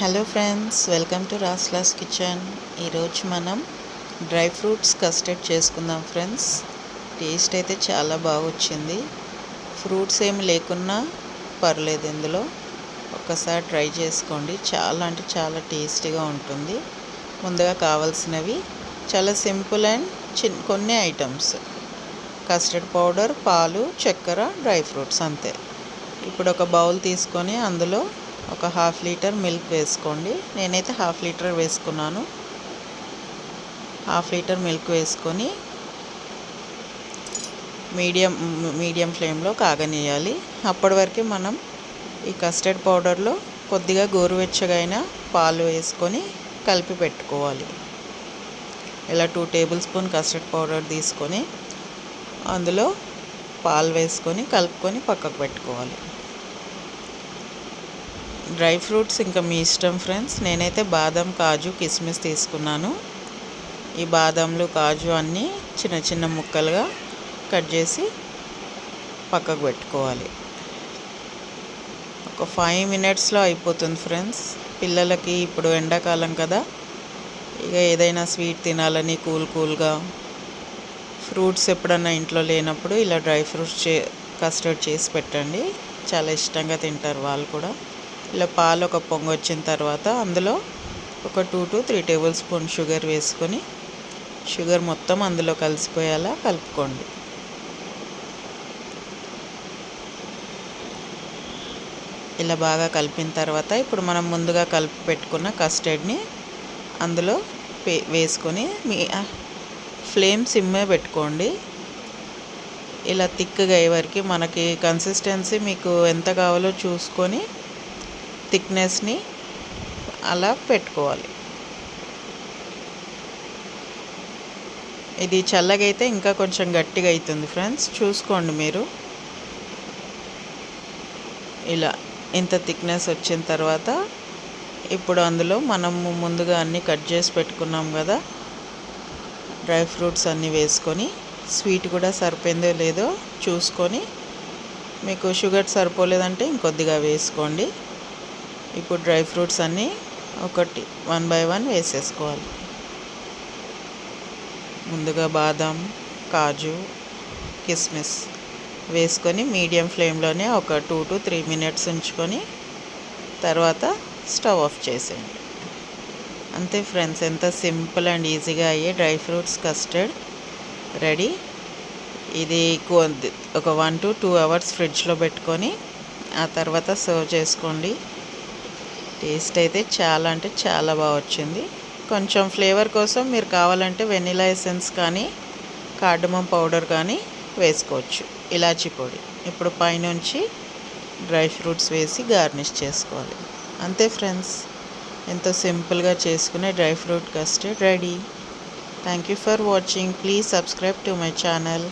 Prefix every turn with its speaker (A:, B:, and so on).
A: Hello friends welcome to రాస్లాస్ kitchen ఈరోజు మనం డ్రై ఫ్రూట్స్ కస్టర్డ్ చేసుకుందాం ఫ్రెండ్స్ టేస్ట్ అయితే చాలా బాగా వచ్చింది. ఫ్రూట్స్ ఏమి లేకున్నా పర్లేదు ఇందులో. ఒక్కసారి ట్రై చేసుకోండి. చాలా అంటే చాలా టేస్టీగా ఉంటుంది. ముందుగా కావాల్సినవి చాలా సింపుల్ అండ్ చిన్ కొన్ని ఐటమ్స్ కస్టర్డ్ పౌడర్ పాలు చక్కెర డ్రై ఫ్రూట్స్ అంతే. ఇప్పుడు ఒక బౌల్ తీసుకొని అందులో ఒక హాఫ్ లీటర్ మిల్క్ వేసుకోండి. నేనైతే హాఫ్ లీటర్ వేసుకున్నాను. హాఫ్ లీటర్ మిల్క్ వేసుకొని మీడియం మీడియం ఫ్లేమ్లో కాగనీయాలి అప్పటి వరకు మనం ఈ కస్టర్డ్ పౌడర్లో కొద్దిగా గోరువెచ్చగైన పాలు వేసుకొని కలిపి పెట్టుకోవాలి. ఇలా two tablespoon custard powder తీసుకొని అందులో పాలు వేసుకొని కలుపుకొని పక్కకు పెట్టుకోవాలి. డ్రై ఫ్రూట్స్ ఇంకా మీ ఇష్టం ఫ్రెండ్స్. నేనైతే బాదం కాజు కిస్మిస్ తీసుకున్నాను. ఈ బాదంలు కాజు అన్నీ చిన్న చిన్న ముక్కలుగా కట్ చేసి పక్కకు పెట్టుకోవాలి. ఒక ఫైవ్ మినిట్స్లో అయిపోతుంది ఫ్రెండ్స్. పిల్లలకి ఇప్పుడు ఎండాకాలం కదా. ఇక ఏదైనా స్వీట్ తినాలని కూల్ కూల్గా ఫ్రూట్స్ ఎప్పుడన్నా ఇంట్లో లేనప్పుడు ఇలా డ్రై ఫ్రూట్స్ చే కస్టర్డ్ చేసి పెట్టండి. చాలా ఇష్టంగా తింటారు వాళ్ళు కూడా. ఇలా పాలు ఒక పొంగు వచ్చిన తర్వాత అందులో ఒక two to three tablespoon sugar వేసుకొని షుగర్ మొత్తం అందులో కలిసిపోయేలా కలుపుకోండి. ఇలా బాగా కలిపిన తర్వాత ఇప్పుడు మనం ముందుగా కలిపి పెట్టుకున్న కస్టర్డ్ని అందులో వేసుకొని మీ ఫ్లేమ్ సిమ్మే పెట్టుకోండి. ఇలా థిక్గా అయ్యే వరకు మనకి కన్సిస్టెన్సీ మీకు ఎంత కావాలో చూసుకొని థిక్నెస్ని అలా పెట్టుకోవాలి. ఇది చల్లగైతే ఇంకా కొంచెం గట్టిగా అవుతుంది ఫ్రెండ్స్. చూసుకోండి మీరు. ఇలా ఇంత థిక్నెస్ వచ్చిన తర్వాత ఇప్పుడు అందులో మనము ముందుగా అన్నీ కట్ చేసి పెట్టుకున్నాం కదా. డ్రై ఫ్రూట్స్ అన్నీ వేసుకొని స్వీట్ కూడా సరిపోయిందో లేదో చూసుకొని మీకు షుగర్ సరిపోలేదంటే ఇంకొద్దిగా వేసుకోండి. ఇప్పుడు డ్రై ఫ్రూట్స్ అన్నీ ఒకటి వన్ బై వన్ వేసేసుకోవాలి. ముందుగా బాదం కాజు కిస్మిస్ వేసుకొని మీడియం ఫ్లేమ్లోనే ఒక టూ టు త్రీ మినిట్స్ ఉంచుకొని తర్వాత స్టవ్ ఆఫ్ చేసేయండి. అంతే ఫ్రెండ్స్ ఎంత సింపుల్ అండ్ ఈజీగా అయ్యే డ్రై ఫ్రూట్స్ కస్టర్డ్ రెడీ. ఇది ఒక వన్ టు టూ అవర్స్ ఫ్రిడ్జ్లో పెట్టుకొని ఆ తర్వాత సర్వ్ చేసుకోండి. టేస్ట్ అయితే చాలా అంటే చాలా బాగా వచ్చింది. కొంచెం ఫ్లేవర్ కోసం మీరు కావాలంటే వెనిలా ఎసెన్స్ కానీ కార్డమం పౌడర్ కానీ వేసుకోవచ్చు. ఇలాచీ పొడి. ఇప్పుడు పైనుంచి డ్రై ఫ్రూట్స్ వేసి గార్నిష్ చేసుకోవాలి. అంతే ఫ్రెండ్స్. ఎంతో సింపుల్గా చేసుకునే dry fruit custard ready. Thank you for watching. Please subscribe to my channel.